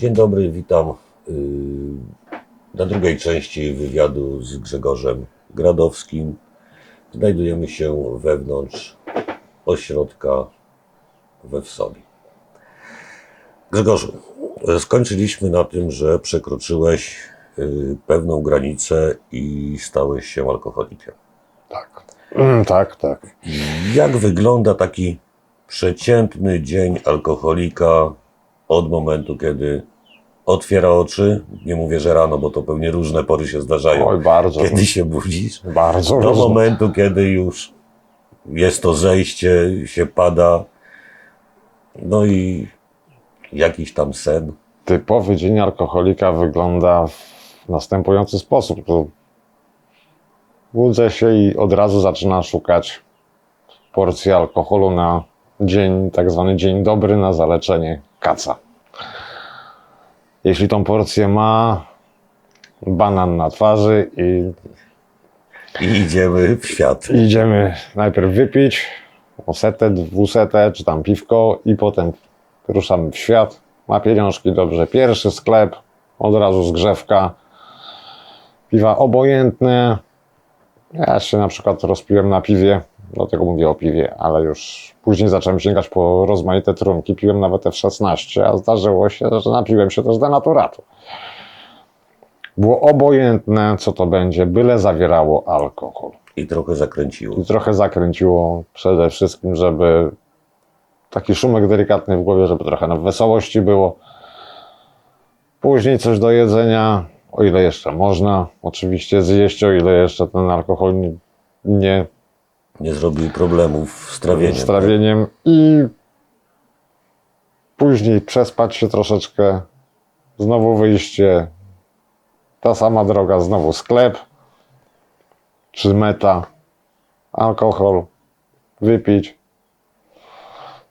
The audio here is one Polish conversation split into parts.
Dzień dobry, witam yy, na drugiej części wywiadu z Grzegorzem Gradowskim. Znajdujemy się wewnątrz ośrodka we Wsobi. Grzegorzu, skończyliśmy na tym, że przekroczyłeś yy, pewną granicę i stałeś się alkoholikiem. Tak. Mm, tak, tak. Jak wygląda taki przeciętny dzień alkoholika od momentu, kiedy otwiera oczy? Nie mówię, że rano, bo to pewnie różne pory się zdarzają. Oj, bardzo. Kiedy się budzisz? Bardzo Do różne. momentu, kiedy już jest to zejście, się pada. No i jakiś tam sen. Typowy dzień alkoholika wygląda w następujący sposób. Budzę się i od razu zaczynam szukać porcji alkoholu na dzień, tak zwany dzień dobry na zaleczenie kaca. Jeśli tą porcję ma, banan na twarzy i I idziemy w świat. idziemy najpierw wypić osetę, dwusetę, czy tam piwko i potem ruszamy w świat. Ma pieniążki dobrze. Pierwszy sklep, od razu zgrzewka. Piwa obojętne. Ja się na przykład rozpiłem na piwie, dlatego mówię o piwie, ale już później zacząłem sięgać po rozmaite trunki. Piłem nawet F16, a zdarzyło się, że napiłem się też denaturatu. Było obojętne, co to będzie, byle zawierało alkohol. I trochę zakręciło. I trochę zakręciło przede wszystkim, żeby taki szumek delikatny w głowie, żeby trochę na wesołości było. Później coś do jedzenia, o ile jeszcze można, oczywiście zjeść, o ile jeszcze ten alkohol nie, nie Nie zrobił problemów z trawieniem. z trawieniem i później przespać się troszeczkę, znowu wyjście, ta sama droga, znowu sklep, czy meta, alkohol, wypić,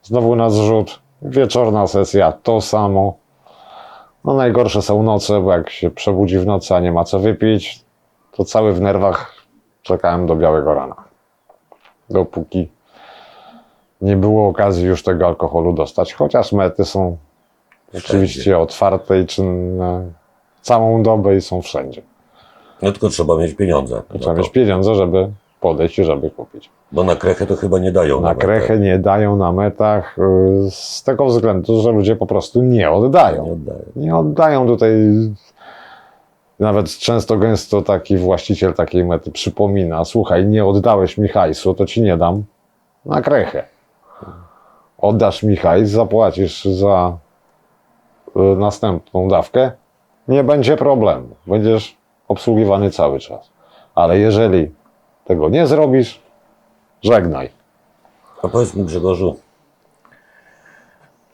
znowu na zrzut, wieczorna sesja, to samo. No najgorsze są noce, bo jak się przebudzi w nocy, a nie ma co wypić, to cały w nerwach czekałem do białego rana. Dopóki nie było okazji już tego alkoholu dostać, chociaż mety są oczywiście otwarte i czynne całą dobę i są wszędzie. No tylko trzeba mieć pieniądze. Trzeba No mieć pieniądze, żeby podejść i żeby kupić. bo na krechę to chyba nie dają. Na metę. krechę nie dają na metach y, z tego względu, że ludzie po prostu nie oddają. Nie oddają. Nie oddają tutaj. Nawet często gęsto taki właściciel takiej mety przypomina: Słuchaj, nie oddałeś mi hajsu, to ci nie dam na krechę. Oddasz mi hajs, zapłacisz za y, następną dawkę, nie będzie problemu. Będziesz obsługiwany cały czas. Ale jeżeli tego nie zrobisz, żegnaj. A powiedz mi Grzegorzu,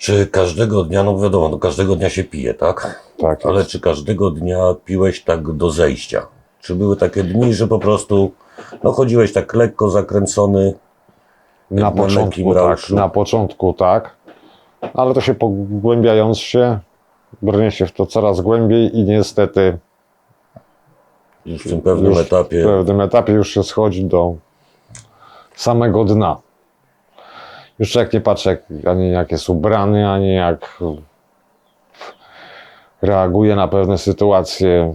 czy każdego dnia, no wiadomo, no każdego dnia się pije, tak? Tak, Ale czy każdego dnia piłeś tak do zejścia? Czy były takie dni, że po prostu no, chodziłeś tak lekko zakręcony? Na początku tak, na początku tak, ale to się pogłębiając się, brnie się w to coraz głębiej i niestety Już w tym pewnym już etapie w pewnym etapie już się schodzi do samego dna. Już jak nie patrzę, jak, ani jak jest ubrany, ani jak reaguje na pewne sytuacje,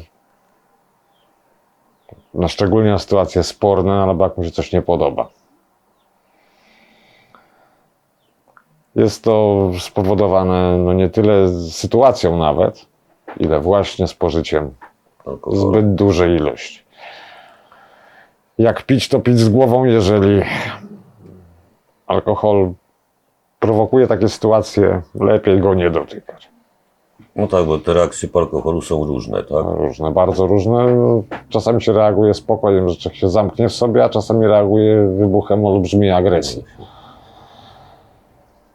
na szczególnie na sytuacje sporne, albo jak mu się coś nie podoba. Jest to spowodowane no nie tyle sytuacją nawet, ile właśnie spożyciem alkoholu. zbyt dużej ilości. Jak pić, to pić z głową, jeżeli alkohol prowokuje takie sytuacje, lepiej go nie dotykać. No tak, bo te reakcje po alkoholu są różne, tak? Różne, bardzo różne. Czasami się reaguje spokojem, że się zamknie w sobie, a czasami reaguje wybuchem olbrzymiej agresji.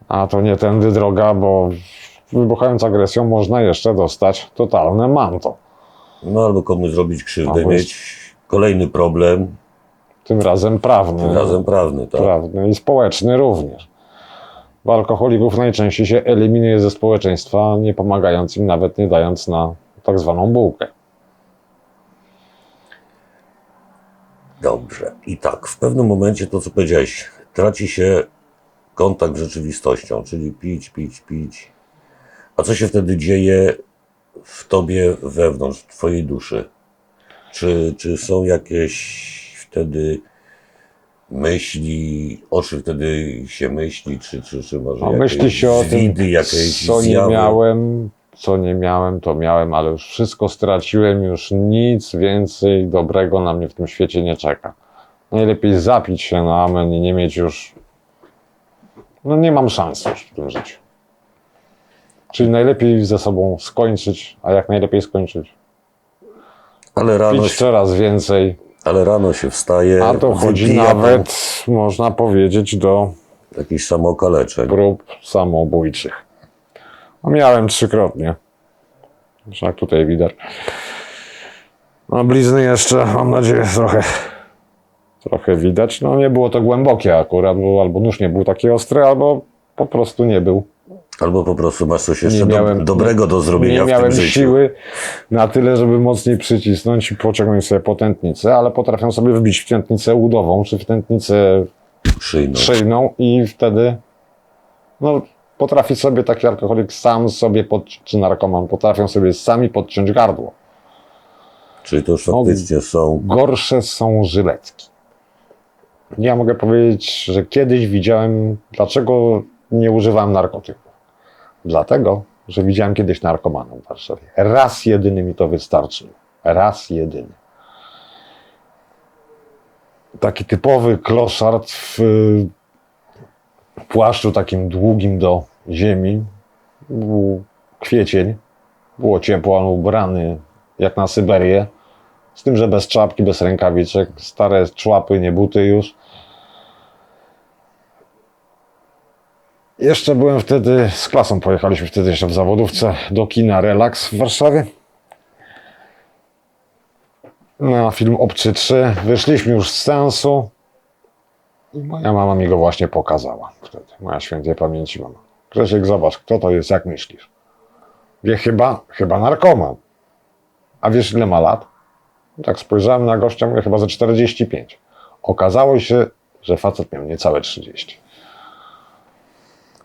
A to nie tędy droga, bo wybuchając agresją można jeszcze dostać totalne manto. No albo komuś zrobić krzywdę, Albo mieć kolejny problem, Tym razem prawny. tym razem prawny, tak? prawny i społeczny również. Bo alkoholików najczęściej się eliminuje ze społeczeństwa, nie pomagając im, nawet nie dając na tak zwaną bułkę. Dobrze. I tak, w pewnym momencie to, co powiedziałeś, traci się kontakt z rzeczywistością, czyli pić, pić, pić. A co się wtedy dzieje w tobie wewnątrz, w twojej duszy? Czy, czy są jakieś wtedy myśli, o czym wtedy się myśli, czy, czy, czy może jakieś myśli się o tym, jakieś co nie zjawy? miałem, co nie miałem, to miałem, ale już wszystko straciłem, już nic więcej dobrego na mnie w tym świecie nie czeka. Najlepiej zapić się na amen i nie mieć już, no nie mam szans już w tym życiu. Czyli najlepiej ze sobą skończyć, a jak najlepiej skończyć? Ale rano, Pić coraz więcej, ale rano się wstaje, a to chodzi nawet, można powiedzieć, do jakichś samokaleczeń. prób samobójczych. No, miałem trzykrotnie. Zresztą jak tutaj widać. No blizny jeszcze, mam nadzieję, trochę, trochę widać. No nie było to głębokie akurat, bo albo nóż nie był taki ostry, albo po prostu nie był. Albo po prostu masz coś jeszcze Nie do, miałem- dobrego do zrobienia Nie w miałem tym życiu. siły na tyle, żeby mocniej przycisnąć i pociągnąć sobie po tętnicę, ale potrafię sobie wbić w tętnicę udową, czy w tętnicę Szyjną. szyjną i wtedy no, potrafi sobie taki alkoholik sam sobie, pod, czy narkoman, potrafią sobie sami podciąć gardło. Czyli to już No, faktycznie są Gorsze są żyletki. Ja mogę powiedzieć, że kiedyś widziałem, dlaczego nie używałem narkotyków. Dlatego, że widziałem kiedyś narkomanów w Warszawie. Raz jedyny mi to wystarczył. Raz jedyny. Taki typowy kloszard w płaszczu takim długim do ziemi. Był kwiecień. Było ciepło, on ubrany jak na Syberię. Z tym, że bez czapki, bez rękawiczek, stare człapy, nie buty już. Jeszcze byłem wtedy, z klasą pojechaliśmy wtedy jeszcze w zawodówce do kina Relax w Warszawie. Na film Obcy 3. Wyszliśmy już z sensu. I moja mama mi go właśnie pokazała wtedy. Moja świętej pamięci mama. Grzesiek, zobacz, kto to jest, jak myślisz? Wie chyba, chyba narkoman. A wiesz ile ma lat? Tak spojrzałem na gościa, mówię chyba za 45. Okazało się, że facet miał niecałe 30.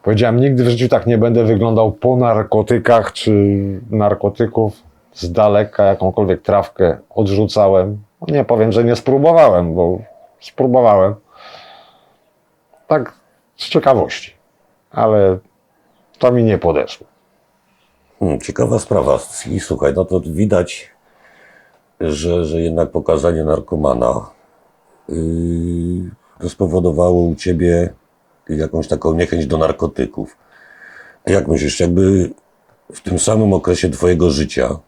Powiedziałem, nigdy w życiu tak nie będę wyglądał po narkotykach czy narkotyków. Z daleka jakąkolwiek trawkę odrzucałem. No Nie powiem, że nie spróbowałem, bo spróbowałem. Tak z ciekawości. Ale to mi nie podeszło. Hmm, ciekawa sprawa. I słuchaj, no to widać, że, że jednak pokazanie narkomana yy, spowodowało u ciebie jakąś taką niechęć do narkotyków. A jak myślisz, jakby w tym samym okresie twojego życia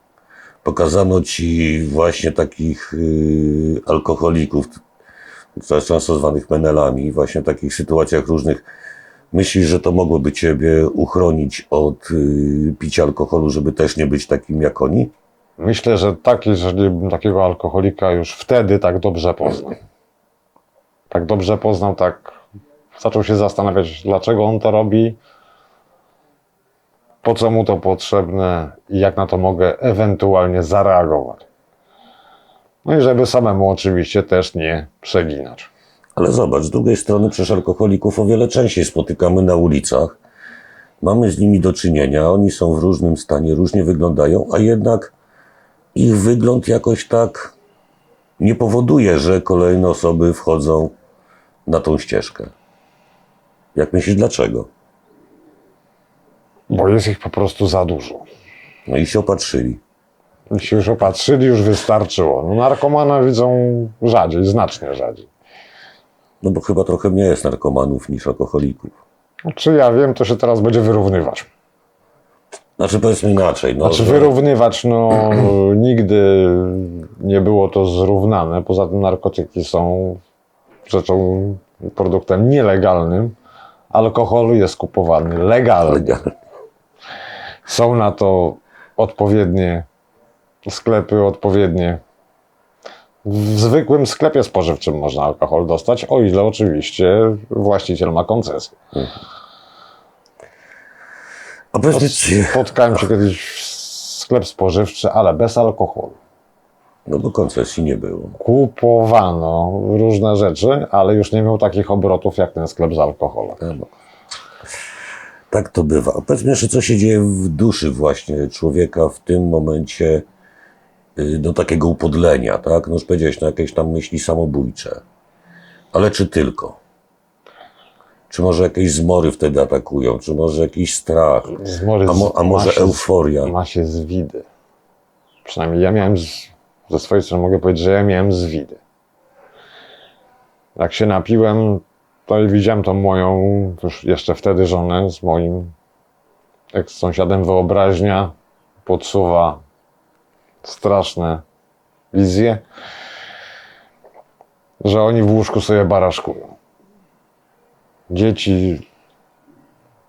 pokazano ci właśnie takich yy, alkoholików, często zwanych menelami, właśnie w takich sytuacjach różnych, Myślisz, że to mogłoby Ciebie uchronić od y, picia alkoholu, żeby też nie być takim jak oni? Myślę, że tak, jeżeli bym takiego alkoholika już wtedy tak dobrze poznał. Tak dobrze poznał, tak zaczął się zastanawiać, dlaczego on to robi, po co mu to potrzebne i jak na to mogę ewentualnie zareagować. No i żeby samemu oczywiście też nie przeginać. Ale zobacz, z drugiej strony przecież alkoholików o wiele częściej spotykamy na ulicach. Mamy z nimi do czynienia, oni są w różnym stanie, różnie wyglądają, a jednak ich wygląd jakoś tak nie powoduje, że kolejne osoby wchodzą na tą ścieżkę. Jak myślisz, dlaczego? Bo jest ich po prostu za dużo. No i się opatrzyli. I się już opatrzyli, już wystarczyło. No, narkomana widzą rzadziej, znacznie rzadziej. No bo chyba trochę mniej jest narkomanów niż alkoholików. Czy ja wiem, to się teraz będzie wyrównywać. Znaczy powiedzmy inaczej. No, Znaczy że- wyrównywać, no nigdy nie było to zrównane. Poza tym narkotyki są rzeczą, produktem nielegalnym. Alkohol jest kupowany legalnie. Są na to odpowiednie sklepy, odpowiednie. W zwykłym sklepie spożywczym można alkohol dostać, o ile oczywiście właściciel ma koncesję. Mi, czy... Spotkałem się kiedyś w sklep spożywczy, ale bez alkoholu. No bo koncesji nie było. Kupowano różne rzeczy, ale już nie miał takich obrotów jak ten sklep z alkoholem. No. Tak to bywa. A powiedz mi jeszcze, co się dzieje w duszy właśnie człowieka w tym momencie y, do takiego upodlenia, tak? No już powiedziałeś, no jakieś tam myśli samobójcze. Ale czy tylko? Czy może jakieś zmory wtedy atakują? Czy może jakiś strach? Zmory A, mo, a ma może się- euforia? Ma się zwidy. Przynajmniej ja miałem, z, ze swojej strony mogę powiedzieć, że ja miałem zwidy. Jak się napiłem, to i widziałem tą moją, już jeszcze wtedy żonę z moim eks-sąsiadem wyobraźnia podsuwa straszne wizje, że oni w łóżku sobie baraszkują. Dzieci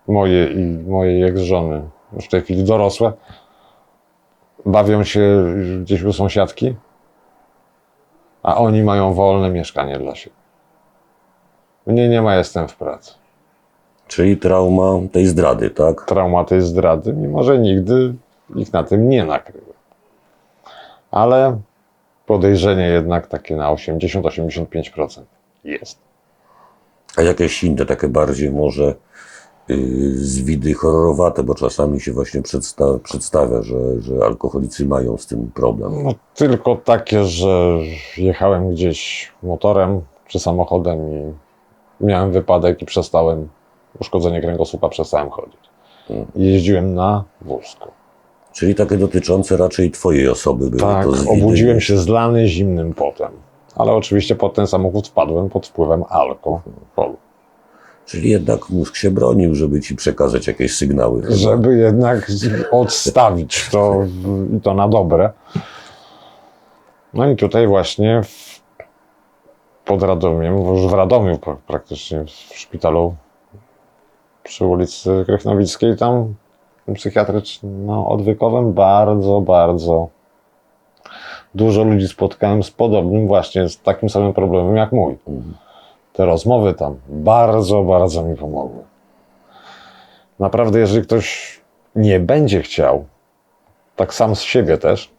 moje i mojej ex-żony, już w tej chwili dorosłe, bawią się gdzieś u sąsiadki, a oni mają wolne mieszkanie dla siebie. Mnie nie ma, jestem w pracy. Czyli trauma tej zdrady, tak? Trauma tej zdrady, mimo że nigdy ich na tym nie nakryłem. Ale podejrzenie jednak takie na 80-85% jest. A jakieś inne, takie bardziej może yy, zwidy horrorowate, bo czasami się właśnie przedsta przedstawia, że, że alkoholicy mają z tym problem. No, tylko takie, że jechałem gdzieś motorem czy samochodem i miałem wypadek i przestałem, uszkodzenie kręgosłupa, przestałem chodzić. I jeździłem na wózku. Czyli takie dotyczące raczej twojej osoby były Tak, to zwidy. obudziłem się zlany zimnym potem. Ale oczywiście pod ten samochód wpadłem pod wpływem alkoholu. Czyli jednak mózg się bronił, żeby ci przekazać jakieś sygnały. chyba. Żeby jednak odstawić to i to na dobre. No i tutaj właśnie w, pod Radomiem, już w Radomiu pra- praktycznie w szpitalu przy ulicy Krychnowickiej, tam psychiatryczno-odwykowym bardzo, bardzo dużo ludzi spotkałem z podobnym właśnie, z takim samym problemem jak mój. Te rozmowy tam bardzo, bardzo mi pomogły. Naprawdę, jeżeli ktoś nie będzie chciał, tak sam z siebie też,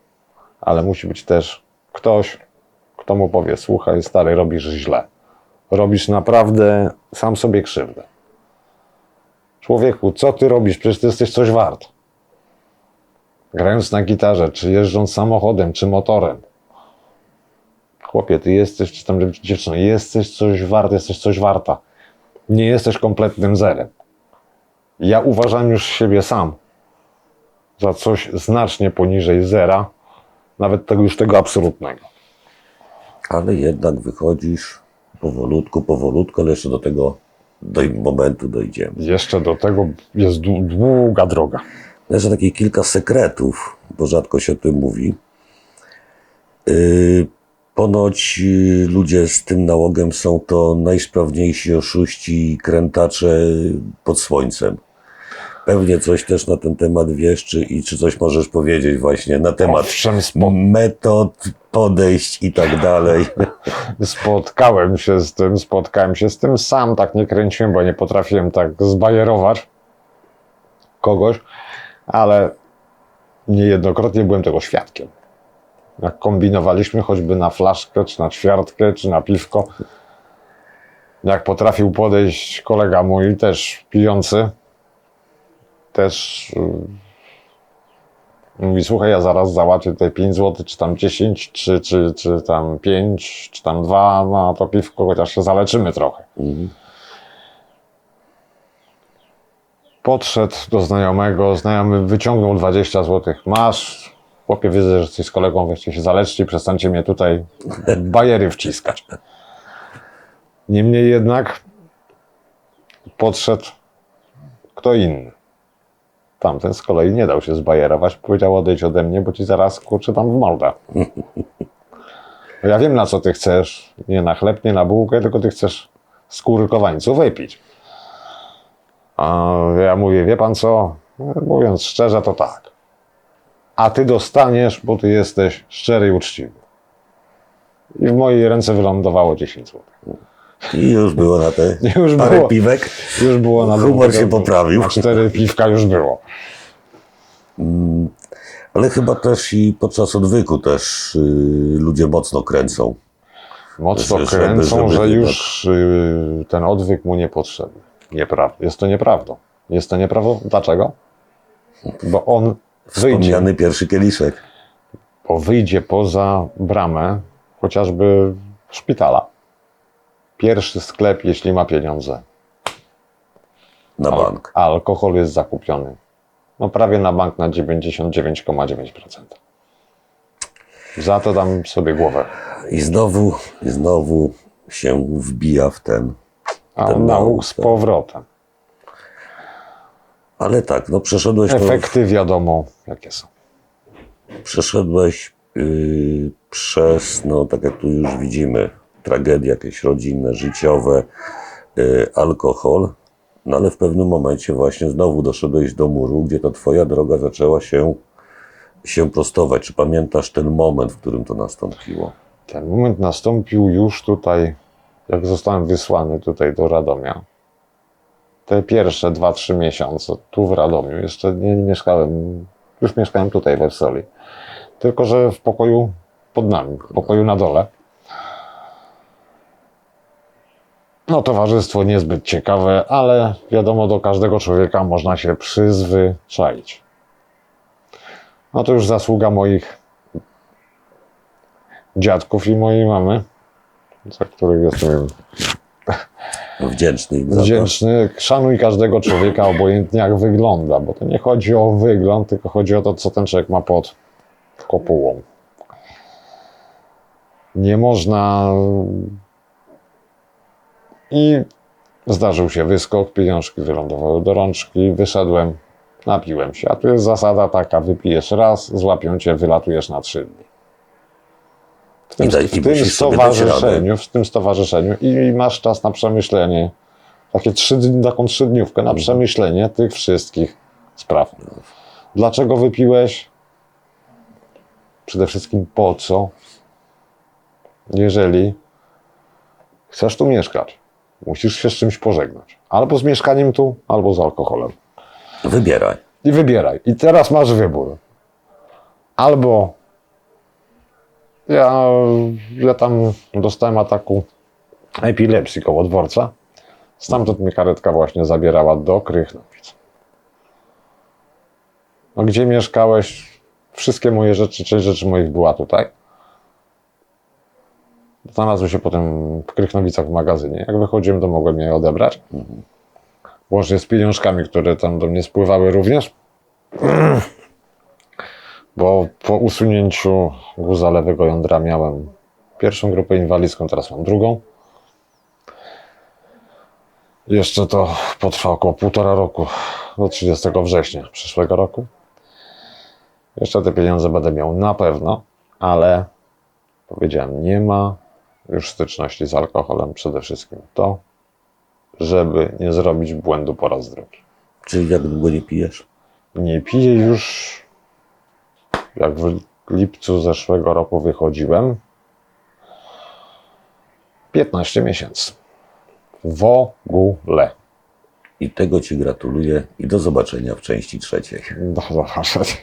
ale musi być też ktoś, kto mu powie: Słuchaj, stary, robisz źle. Robisz naprawdę sam sobie krzywdę. Człowieku, co ty robisz? Przecież ty jesteś coś wart. Grając na gitarze, czy jeżdżąc samochodem, czy motorem. Chłopie, ty jesteś, czy tam dziewczyno, jesteś coś wart, jesteś coś warta. Nie jesteś kompletnym zerem. Ja uważam już siebie sam za coś znacznie poniżej zera, nawet tego już tego absolutnego. Ale jednak wychodzisz powolutku, powolutku, ale jeszcze do tego do momentu dojdziemy. Jeszcze do tego jest dłu- długa droga. Jeszcze takich kilka sekretów, bo rzadko się o tym mówi. Yy, ponoć yy, ludzie z tym nałogiem są to najsprawniejsi oszuści i krętacze pod słońcem. Pewnie coś też na ten temat wiesz, czy, i czy coś możesz powiedzieć właśnie na temat Owszem, spo, metod, podejść i tak dalej. spotkałem się z tym, spotkałem się z tym. Sam tak nie kręciłem, bo nie potrafiłem tak zbajerować kogoś, ale niejednokrotnie byłem tego świadkiem. Jak kombinowaliśmy choćby na flaszkę, czy na ćwiartkę, czy na piwko. Jak potrafił podejść kolega mój, też pijący, też y, mówi, słuchaj, ja zaraz załatwię tutaj 5 zł, czy tam 10, czy, czy, czy tam 5, czy tam 2 na to piwko, chociaż się zaleczymy trochę. Mhm. Podszedł do znajomego, znajomy wyciągnął 20 zł. Masz, chłopie, widzę, że jesteś z kolegą, weźcie się zaleczcie i przestańcie mnie tutaj bajery wciskać. Niemniej jednak podszedł kto inny. Tamten z kolei nie dał się zbajerować, powiedział odejdź ode mnie, bo ci zaraz kurczę tam w mordę. Ja wiem na co ty chcesz, nie na chleb, nie na bułkę, tylko ty chcesz skórkowańcu wypić. A ja mówię, wie pan co? Mówiąc szczerze, to tak. A ty dostaniesz, bo ty jesteś szczery i uczciwy. I w mojej ręce wylądowało 10 zł. I już było na te Już parę było. piwek. Już było na Humor się poprawił. Na cztery piwka już było. Ale chyba też i podczas odwyku też y, ludzie mocno kręcą. Mocno Żeby- kręcą, żeby że jednak- już y, ten odwyk mu niepotrzebny. Nieprawda. Jest to nieprawdą. Jest to nieprawo. Dlaczego? Bo on wyjdzie, Wspomniany pierwszy kieliszek. bo wyjdzie poza bramę chociażby szpitala. Pierwszy sklep, jeśli ma pieniądze. Na Al- bank. A alkohol jest zakupiony. No prawie na bank na 99,9%. Za to dam sobie głowę. I znowu, i znowu się wbija w ten. A Ten nauk z powrotem. Ale tak, no przeszedłeś to, Efekty wiadomo, jakie są. przeszedłeś yy, przez, no tak jak tu już widzimy, tragedie jakieś rodzinne, życiowe, yy, alkohol, no ale w pewnym momencie właśnie znowu doszedłeś do muru, gdzie ta twoja droga zaczęła się, się prostować. Czy pamiętasz ten moment, w którym to nastąpiło? Ten moment nastąpił już tutaj, jak zostałem wysłany tutaj do Radomia. Te pierwsze 2-3 miesiące tu w Radomiu, jeszcze nie, mieszkałem, już mieszkałem tutaj we Wsoli. Tylko, że w pokoju pod nami, w pokoju na dole. No, towarzystwo niezbyt ciekawe, ale wiadomo, do każdego człowieka można się przyzwyczaić. No to już zasługa moich dziadków i mojej mamy, za których jestem Wdzięczny im wdzięczny. Szanuj każdego człowieka, obojętnie jak wygląda, bo to nie chodzi o wygląd, tylko chodzi o to, co ten człowiek ma pod kopułą. Nie można. I zdarzył się wyskok, pieniążki wylądowały do rączki, wyszedłem, napiłem się. A tu jest zasada taka: wypijesz raz, złapią cię, wylatujesz na trzy dni. W tym, I w tym stowarzyszeniu, w tym stowarzyszeniu i masz czas na przemyślenie, takie trzy, dni- taką trzydniówkę na przemyślenie tych wszystkich spraw. Dlaczego wypiłeś? Przede wszystkim po co? Jeżeli chcesz tu mieszkać, musisz się z czymś pożegnać. Albo z mieszkaniem tu, albo z alkoholem. Wybieraj. I wybieraj. I teraz masz wybór. Albo ja, ja tam dostałem ataku epilepsji koło dworca. Stamtąd mnie karetka właśnie zabierała do Krychnowic. No gdzie mieszkałeś? Wszystkie moje rzeczy, część rzeczy moich była tutaj. Znalazły się potem w Krychnowicach w magazynie. Jak wychodziłem, to mogłem je odebrać. Łącznie z pieniążkami, które tam do mnie spływały również. Bo po usunięciu guza lewego jądra miałem pierwszą grupę inwalidzką, teraz mam drugą. Jeszcze to potrwa około półtora roku, do 30 września przyszłego roku. Jeszcze te pieniądze będę miał na pewno, ale powiedziałem, nie ma już styczności z alkoholem przede wszystkim to, żeby nie zrobić błędu po raz drugi. Czyli jak długo nie pijesz? Nie piję już, jak w lipcu zeszłego roku wychodziłem, 15 miesięcy. W ogóle. I tego Ci gratuluję i do zobaczenia w części trzeciej. Do zobaczenia.